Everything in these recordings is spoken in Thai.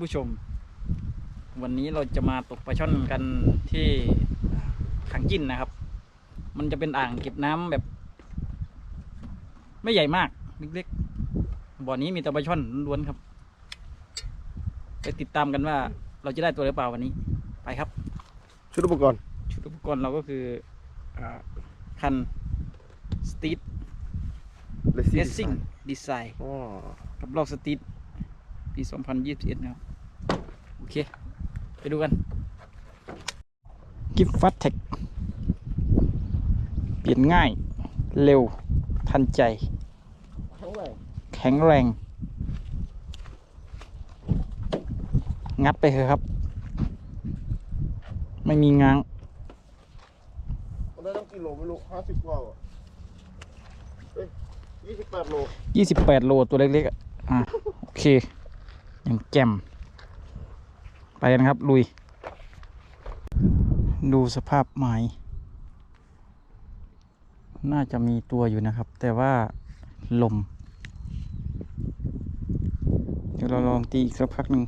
สวัสดีครับท่านผู้ชม วันนี้เราจะมาตกปลาช่อนกันที่ขังจิ้นนะครับ มันจะเป็นอ่างเก็บน้ำแบบ ไม่ใหญ่มากเล็กๆบ่อนี้มีแต่ปลาช่อนล้วนๆครับ ไปติดตามกันว่า เราจะได้ตัวหรือเปล่าวันนี้ ไปครับ ชุดอุปกรณ์ ชุดอุปกรณ์เราก็คืออ่าคันสตีทเลเลสซิ่งดีไซน์อ๋อกับลอกสตีทปี 2021นะครับโอ เค ไปดูกันกิฟฟัตเทคเปลี่ยนง่าย เร็ว ทันใจทั้งแหล่งแข็งแรง งัดไปเถอะครับ ไม่มีง้างมันได้ตั้งกี่โลไม่รู้ห้าสิบกว่าอะเอ้ยยี่สิบแปดโล28โลตัวเล็กๆอะอะ โอเค อย่างแจ่ม ไปกันครับ ลุย ดูสภาพไม้น่าจะมีตัวอยู่นะครับ แต่ว่าลม เดี๋ยวเราลองตีอีกสักพักหนึ่ง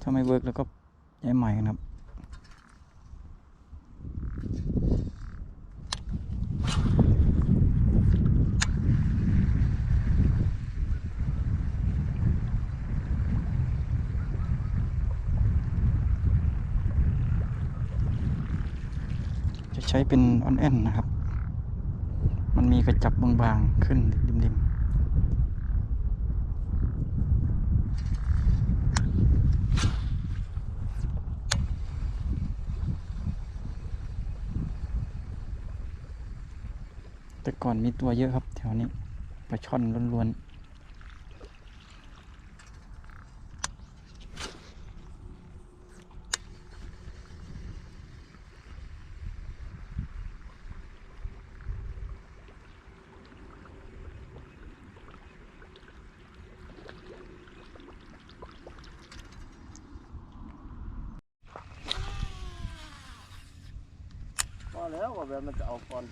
ถ้าไม่เวิร์กแล้วก็ย้ายใหม่นะครับ ช้เป็นออนแอนนะครับ มันมีกระจับบางๆขึ้นริมๆแต่ก่อนมีตัวเยอะครับแถวนี้ปลาช่อนล้วนๆ ก็แล้วว่าแบบมันจะเอาก่อน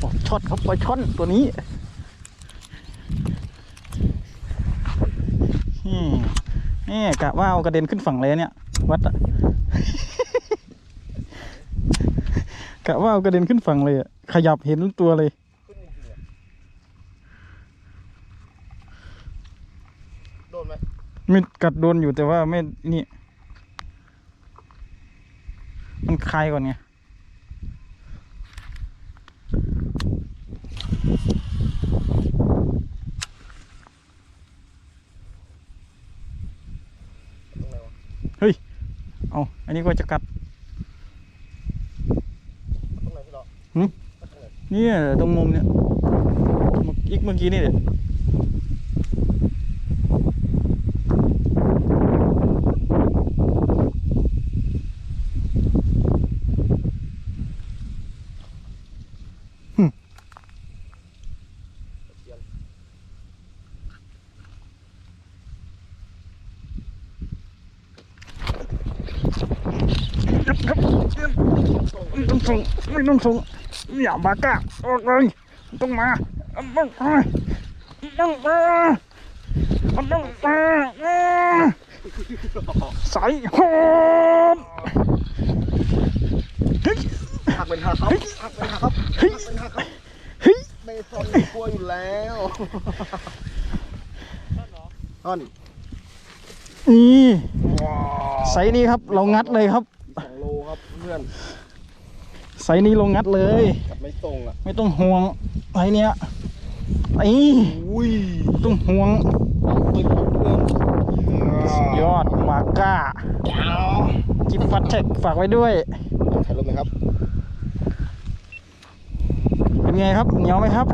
ปลาช่อนครับ ปลาช่อนตัวนี้นี่นี่กะว่าเอากระเด็นขึ้นฝั่งเลยเนี่ย วัดอะกะว่าเอากระเด็นขึ้นฝั่งเลยอะขยับเห็นตัวเลยขึ้นจริงๆอะโดนไหมไม่กัดโดนอยู่แต่ว่าไม่นี่ มันคลายก่อนไง ตรงไหนวะเอาอันนี้ก็จะกัดตรงไหนพี่หรอหึตรงไหนเนี่ยตรงมุมเนี่ยเมื่ออีกเมื่อกี้นี่เด็ด ส่งไม่ต้องส่งอย่าบากล้าออกเลยมันต้องมามันต้องมามันต้องมามันต้องมาใส่หอมเฮ้ยหักเป็นหักครับหักเป็นหักครับเฮ้ยหักเป็นหักครับเฮ้ยเมซอนกลัวอยู่แล้วท่อนนี่ว้าวไซส์นี้ครับเรางัดเลยครับสองโลครับเพื่อน ไซส์นี้เรางัดเลยจับไม่ตรงอะ ไม่ต้องห่วงไซส์เนี้ยไอ้อุ้ยไม่ต้องห่วงตึงครับเพื่อนสุดยอดบาก้าว้าวกิฟฟัตเทคฝากไว้ด้วยถ่ายรูปไหมครับ เป็นไงครับเหนียวไหมครับ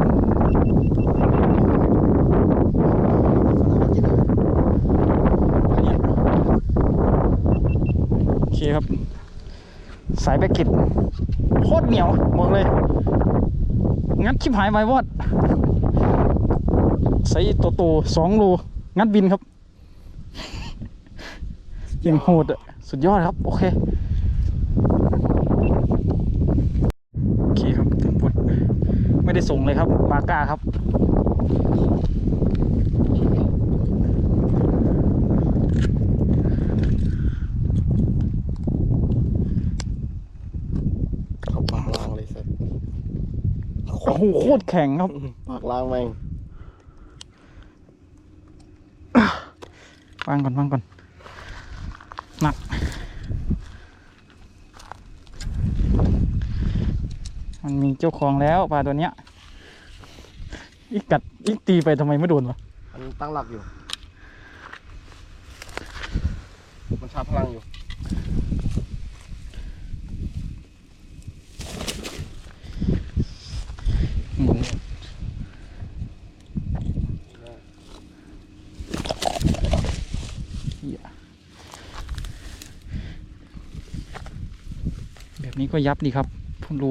โอเคครับ สายแบกเก็ตโคตรเหนียวบอกเลย งัดชิบหายไววอดใส่โตโตสองโลงัดบินครับยังโหดอะสุดยอดครับ โอเค โอเคครับทั้งหดไม่ได้ส่งเลยครับบาก้าครับ เขาปากล้างเลยสัส โอ้โหโคตรแข็งครับ ปากล้างแม่งวางก่อนวางก่อน หนัก มันมีเจ้าของแล้วปลาตัวเนี้ย อีกกัดอีกตีไปทำไมไม่โดนวะมันตั้งหลักอยู่ มันชาร์จพลังอยู่ อืมเหี้ยแบบนี้ ก็ยับดีครับพนรู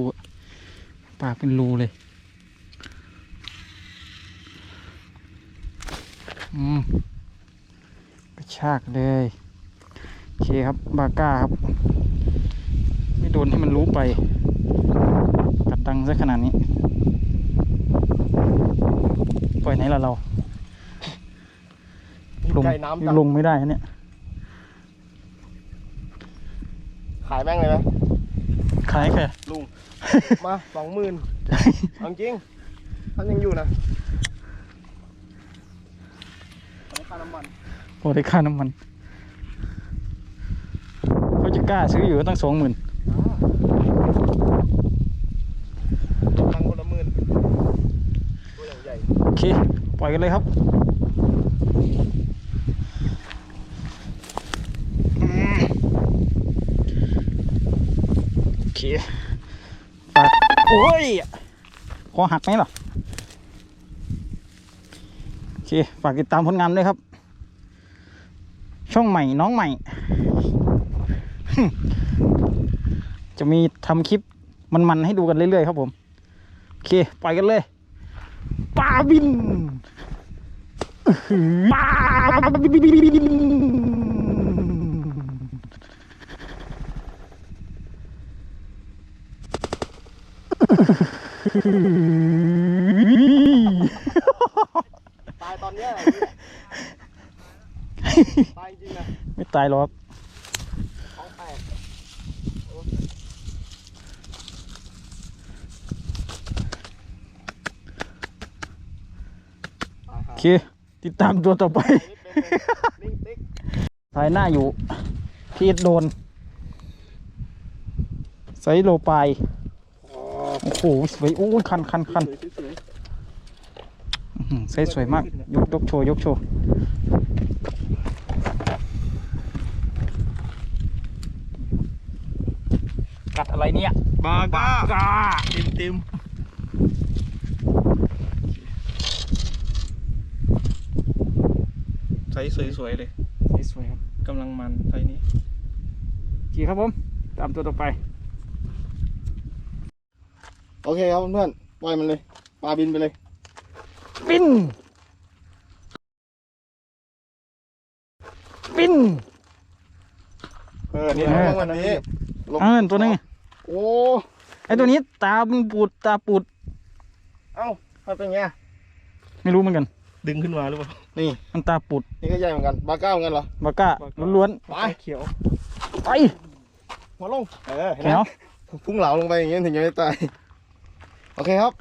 ปากเป็นรูเลย อืมกระชากเลยโอเคครับบาก้าครับ ไม่โดนให้มันรู้ไป กัดดังซะขนาดนี้ ปล่อยไหนละเรา ลงใกล้น้ำจัดลงไม่ได้ฮะเนี่ย ขายแม่งเลยไหม ขายแค่ลุง มาสองหมื่นเอาจริงท่านยังอยู่นะเอาค่าน้ำมันโอ้ได้ค่าน้ำมันเขาจะกล้าซื้ออยู่ตั้งสองหมื่นตังค์คนละหมื่นตัวอย่างใหญ่ โอเค ปล่อยกันเลยครับอืม โอเคฝากโอ้ยคอหักไหมล่ะโอเค ฝากติดตามผลงานด้วยครับ ช่องใหม่น้องใหม่ จะมีทำคลิปมันๆให้ดูกันเรื่อยๆครับผม โอเค ไปกันเลยปลาบินปลาบิน ตายตอนเนี้ยไอ้เหี้ยตายจริงนะไม่ตายหรอกท้องแตกโอเค ติดตามตัวต่อไป ลิงติ๊กสายหน้าอยู่ พีดโดนไซส์โลปาย โอ้โหสวยโอ้ยคันคันคันสวยอื้อหือไซส์สวยมาก ยกยกโชว์ยกโชว์กัดอะไรเนี่ยๆบาก้ากาเต็มเต็มใสสวยๆเลยไซส์สวยครับกำลังมันไซนี้โอเคครับผม ตามตัวต่อไป โอเคครับเพื่อนๆปล่อยมันเลย ปลาบินไปเลย บิน บิน เออเนี่ยเออวันนี้ลงเออตัวนึงโอ้ไอตัวนี้ตามันปูดตาปูด เอ้ามันเป็นไงไม่รู้เหมือนกัน ดึงขึ้นมาหรือเปล่า นี่มันตาปูด นี่ก็ใหญ่เหมือนกัน บาก้าเหมือนกันเหรอ บาก้าล้วนไปเขียวๆไปหัวลง เออเห็นไหแถมวพุ่งเหลาลงไปอย่างเงี้ยถึงจะไม่ตาย โอเคครับ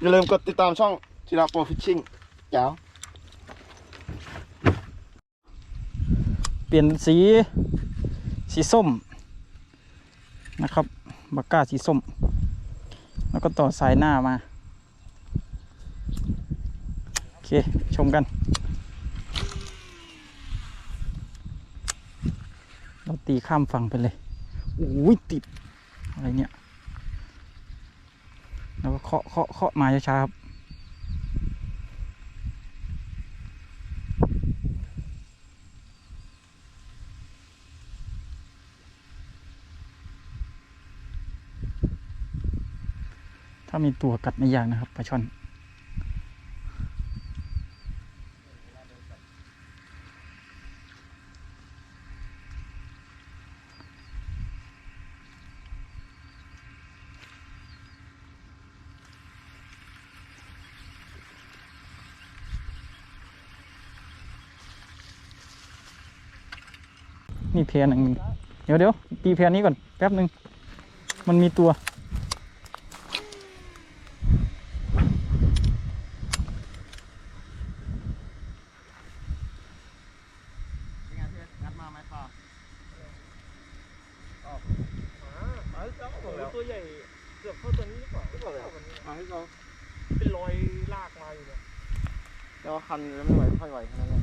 อย่าลืมกดติดตามช่องทีราโปรฟิชชิ่งแจ๋วเปลี่ยนสีสีส้มนะครับบาก้าสีส้ม แล้วก็ต่อสายหน้ามา โอเค ชมกัน เราตีข้ามฝั่งไปเลยโอ้ยติด อะไรเนี่ย แล้วก็เคาะเคาะเคาะมาช้าๆครับถ้ามีตัวกัดไม่ยากนะครับปลาช่อน นี่เพลหนึ่งเดี๋ยวเดี๋ยวตีเพลนี้ก่อนแป๊บหนึ่งมันมีตัวเป็นไงพี่งัดมาไหมค่ะมาให้เจ้าบอกแล้วตัวใหญ่เกือบเท่าตัวนี้หรือเปล่ามาให้เจ้าเป็นรอยลากมาอยู่เนี่ยแต่ว่าคันแล้วไม่ไหวไม่ค่อยไหวขนาดนั้น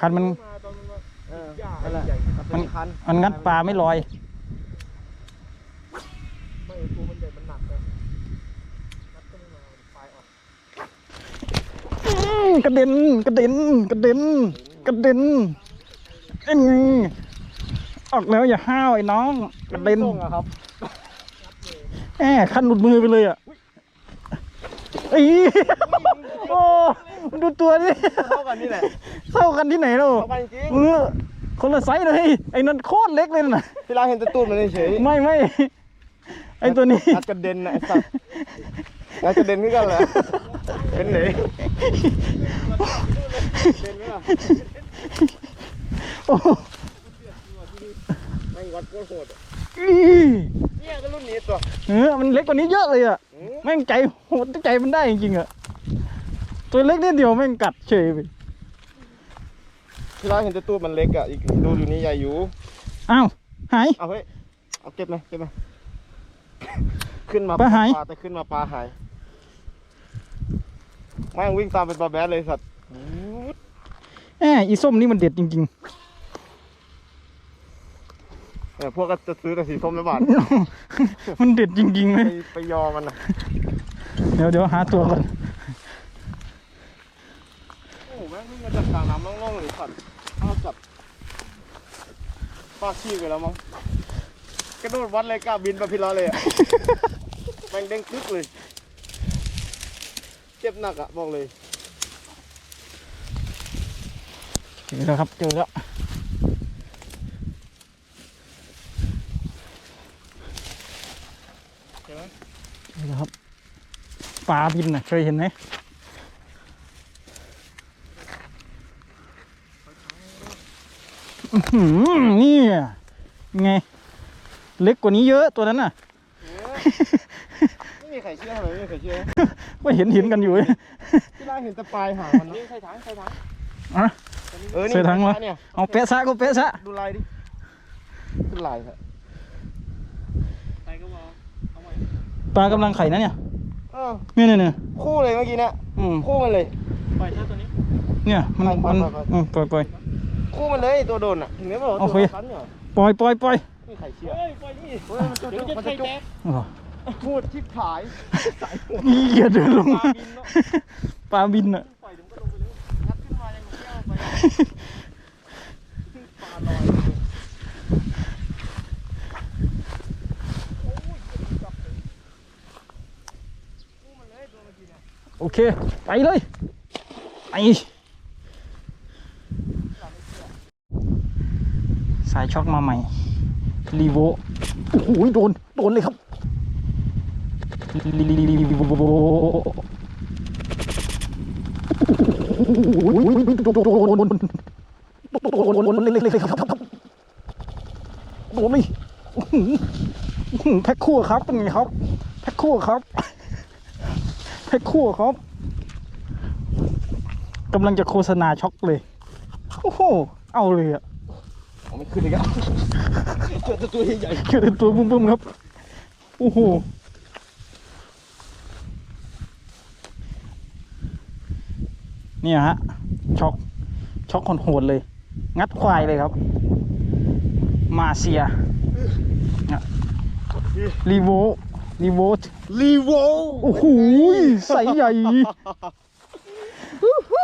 คันมันมาตอนมันว่า มันเป็นคันมันงัดปลาไม่ลอยไม่ตัวมันใหญ่มันหนักเลยนัดก็ไม่มาปลายออกอื้อกระเด็นกระเด็นกระเด็นกระเด็นเอ็นออกแล้วอย่าห้าวไอ้น้องกระเด็นส่งอะครับแอบคันหลุดมือไปเลยอะไอ้โอ้ดูตัวนี่เท่ากันนี่แหละเข้ากันที่ไหนเราเท่ากันจริงเออ คนละไซส์เลยไอ้นั่นโคตรเล็กเลยน่ะพี่ลาเห็นแตะตูดมันเฉยไม่ไม่ไอ้ตัวนี้งัดกระเด็นนะไอ้สัตว์งัดกระเด็นขึ้นกันเหรอเป็นไหนเด็นไหมล่ะโอ้ไม่งวัดโคตรโหดอะอีเนี่ยก็รุ่นนี้ตัวเออมันเล็กกว่านี้เยอะเลยอะอืมแม่งใจโหดใจมันได้จริงๆอะตัวเล็กนิดเดียวแม่งกัดเฉยไป พี่ลาเห็นแตะตูดมันเล็กอะอีกดูอยู่นี่ใหญ่อยู่อ้าวหาย เอาเฮ้ยเอาเก็บเลยเก็บมาขึ้นมาปลาหายปลาแต่ขึ้นมาปลาหายแม่งวิ่งตามเป็นปลาแบดเลยสัตว์แอบอีส้มนี่มันเด็ดจริงเออพวกก็จะซื้อแต่สีส้มไม่บาทๆมันเด็ดจริงๆเลไปยไปยอมันนะเดี๋ยวเดี๋ยวหาตัวก่อน โอ้โหแม่งวิ่งมาจากกลางน้ำล่องๆเลยสัตว์เอาจับ ปากขี้ไปแล้วมั้งกระโดดวัดเลยกล้าบินไปพิลาเลยอะ แม่งเด้งคึกเลย เจ็บหนักอะบอกเลย เจอแล้วครับ เจอแล้วเห็นไหมเจอแล้วครับ ปลาบินน่ะเคยเห็นไหมอื้อหือ นี่ไง เล็กกว่านี้เยอะตัวนั้นน่ะ ไม่มีใครเชื่อเลยไม่มีใครเชื่อก็เห็นเห็นกันอยู่เว้ยที่ล่าเห็นแต่ปลายหางมันนี่เนาะใส่ถังใส่ถังอะเออนี่ใส่ถังเหรอเนี่ยเอาเป๊ะซะก็เป๊ะซะดูลายดิขึ้นลายครับใส่ก็พอเอาไว้ปลากำลังไข่นะเนี่ยเออเนี่ยเนี่ยเนี่ยคู่เลยเมื่อกี้เนี่ยอืมคู่มันเลยปล่อยเท่าตัวนี้ เนี่ยมันไปมันไปไปอืมปล่อยปล่อย คู่มันเลยตัวโดนอะถึงได้บอกว่าโอตัวเคคันเนี่ยปล่อยปล่อยปล่อยไม่มีใครเชื่อเฮ้ยปล่อยนี่เฮ้ยมันจุกเดี๋ยวจะมันใส่จะจุกแตกอ๋อพูดชิบหายสายหัวเหี้ยเดินลงปลามาบินเนาะปลาบินอะปล่อยเดี๋ยวมันก็ลงไปเลยงัดขึ้นมายังเที่ยวไปปลาลอยคู่มันเลยตัวเมื่อกี้เนี่ยโอเค ไปเลย ไป สายช็อกมาใหม่รีโวโอ้โหโดน โดนเลยครับรีโวโอ้โหโดนโดนโดนโดนโดนเลยเลยครับโดนเลยอื้อหืออื้อหือแพ็คคู่ครับเป็นไงครับแพ็คคู่ครับแพ็คคู่ครับกำลังจะโฆษณาช็อกเลย โอ้โห เอาเลยอะ ไม่ขึ้นเลยครับเจอแต่ตัวใหญ่เกิดตัวปุ้มๆครับ โอ้โห เนี่ยฮะ ช็อก ช็อกคนโหดเลย งัดควายเลยครับ มาเซียเนี่ยรีโวรีโวตรีโวโอ้โหใสใหญ่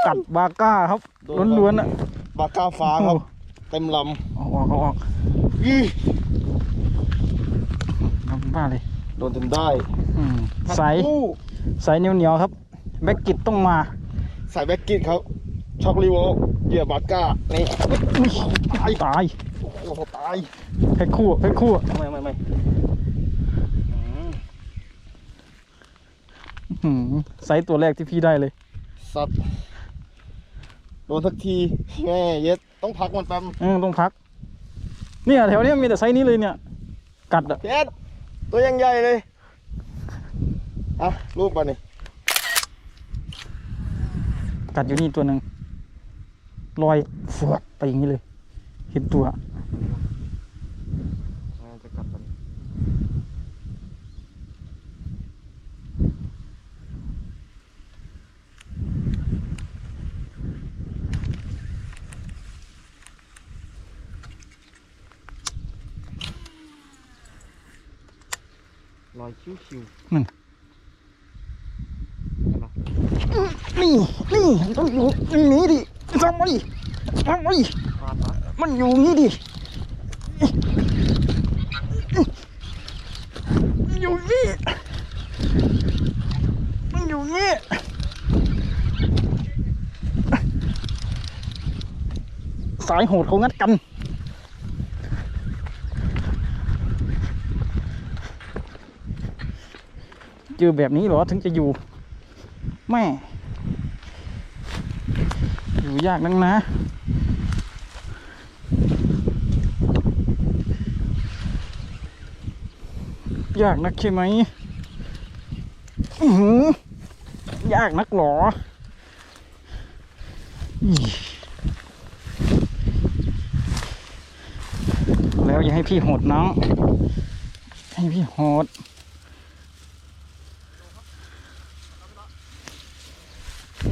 กัดบาก้าครับล้วนๆอะบากาฟ้าครับ เต็มลเอาออกเอาออกำอีน้ำบ้าเลยโดนจนได้อืมใสอู้ใสเหนียวเหนียวๆครับ แบ็กกิตต้องมาใส่แบ็กกิตครับ ช็อกรีโวเหยื่อบาก้า นี่อุ้ยตายตายโอ้โหตายแพ็คคู่แพ็คคู่ไม่ไม่ไม่อื้อหือไซส์ตัวแรกที่พี่ได้เลย สัตว์โดนสักทีแง่เย็ดต้องพักมันแป๊บเออต้องพัก เนี่ยแถวเนี้ยมีแต่ไซส์นี้เลยเนี่ย กัดอะเย็ดตัวยังใหญ่เลยอะรูปมานี่กัดอยู่นี่ตัวหนึ่งลอยฟวดไปอย่างนี้เลย เห็นตัว จะกลับมัน ลอยชิวๆนั่นเห็นปะนี่นี่มันต้องอยู่อย่างนี้ดิทำไมทำไมพลาดปะมันอยู่อย่างนี้ดิมันอยู่อย่างนี่มันอยู่อย่างนี่สายโหดเขางัดกัน เจอแบบนี้หรอถึงจะอยู่แม่อยู่ยากนักนะยากนักใช่ไหมหยากนักหรอแล้วอย่าให้พี่โหดน้อง ให้พี่โหด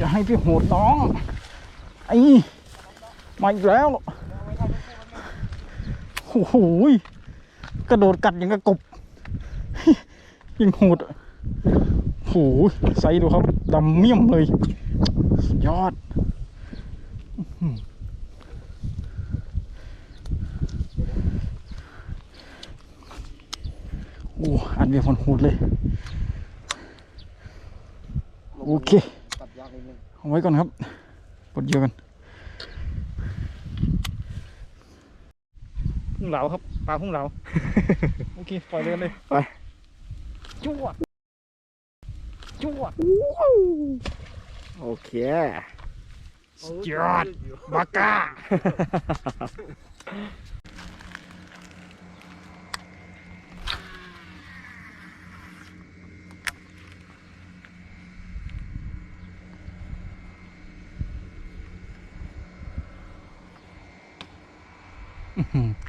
อย่า ให้พี่โหดน้อง ไอ้ มาอีกแล้ว โอ้โหกระโดดกัดอย่างกระกบ ยิงโหดอะโอ้โหใส่ดูครับ ดำเมี่ยมเลย ยอดอื้อหือโอ้อันเบียร์คนโหดเลย โอเค เอาไว้ก่อนครับกดเยอะกันพุ่งเหลาครับปลาพุ่งเหลาโอเคปล่อยเลยเลยไปจวดจวดโอเคสุดยอดบาก้า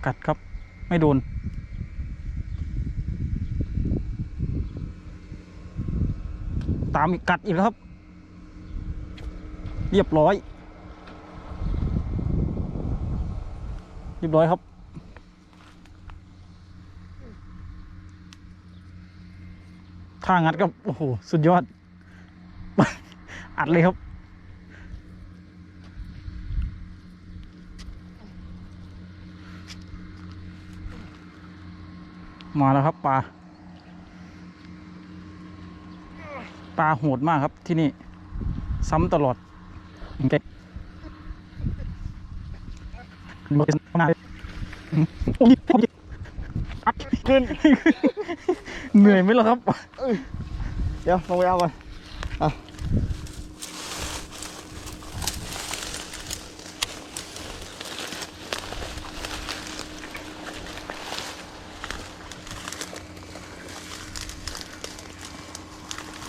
กัดครับ ไม่โดน ตามอีกกัดอีกแล้วครับ เรียบร้อย เรียบร้อยครับ ถ้างัดก็โอ้โห สุดยอด อัดเลยครับ มาแล้วครับปลาปลาโหดมากครับที่นี่ ซ้ำตลอดเคโอเคข้างหน้าเลยโอ้ยโอ้ยอัดขึ้น เหนื่อยไหมล่ะครับ เดี๋ยวลงไปเอาก่อนอะ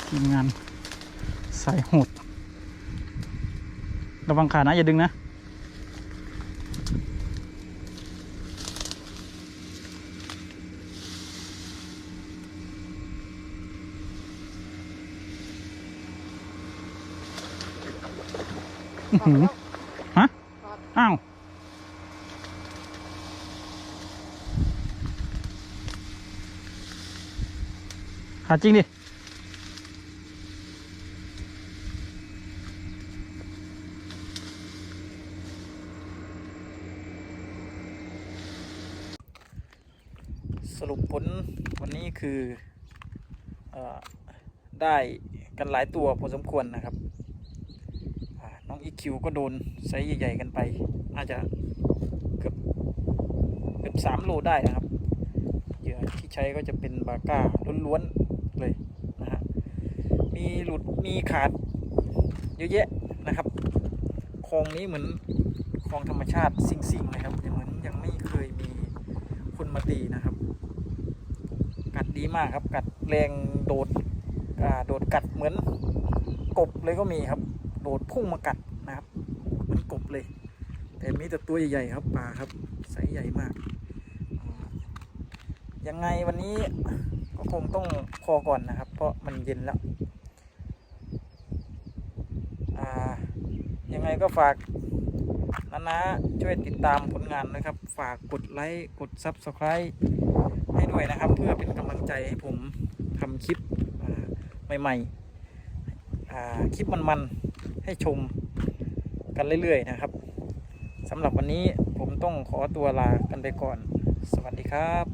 ทีมงาน สายโหด ระวังขานะ อย่าดึงนะอือหือฮะ อ้าวอหาจริงดิ สรุปผลวันนี้คือเออได้กันหลายตัวพอสมควรนะครับน้องอีคิวก็โดนไซส์ใหญ่ๆกันไปน่าจจะเกือบเกือบสามโลได้นะครับเหยื่อที่ใช้ก็จะเป็นบาก้าล้วนๆเลยนะฮะมีหลุดมีขาดเยอะแยะนะครับคลองนี้เหมือนคลองธรรมชาติซิ่งๆนะครับยังเหมือนยังไม่เคยมีคนมาตีนะครับ กัดดีมากครับกัดแรงโดด โดดกัดเหมือนกบเลยก็มีครับ โดดพุ่งมากัดนะครับเหมือนกบเลย แต่มีแต่ตัวใหญ่ๆครับปลาครับไซส์ใหญ่มาก ยังไงวันนี้ก็คงต้องพอก่อนนะครับ เพราะมันเย็นแล้วยังไงก็ฝากนานะช่วยติดตามผลงานนะครับ ฝากกดไลค์กด Subscribe ให้ด้วยนะครับ เพื่อเป็นกำลังใจให้ผมทำคลิป ใหม่ๆคลิปมันๆ ให้ชมกันเรื่อย ๆ นะครับสำหรับวันนี้ผมต้องขอตัวลากันไปก่อน สวัสดีครับ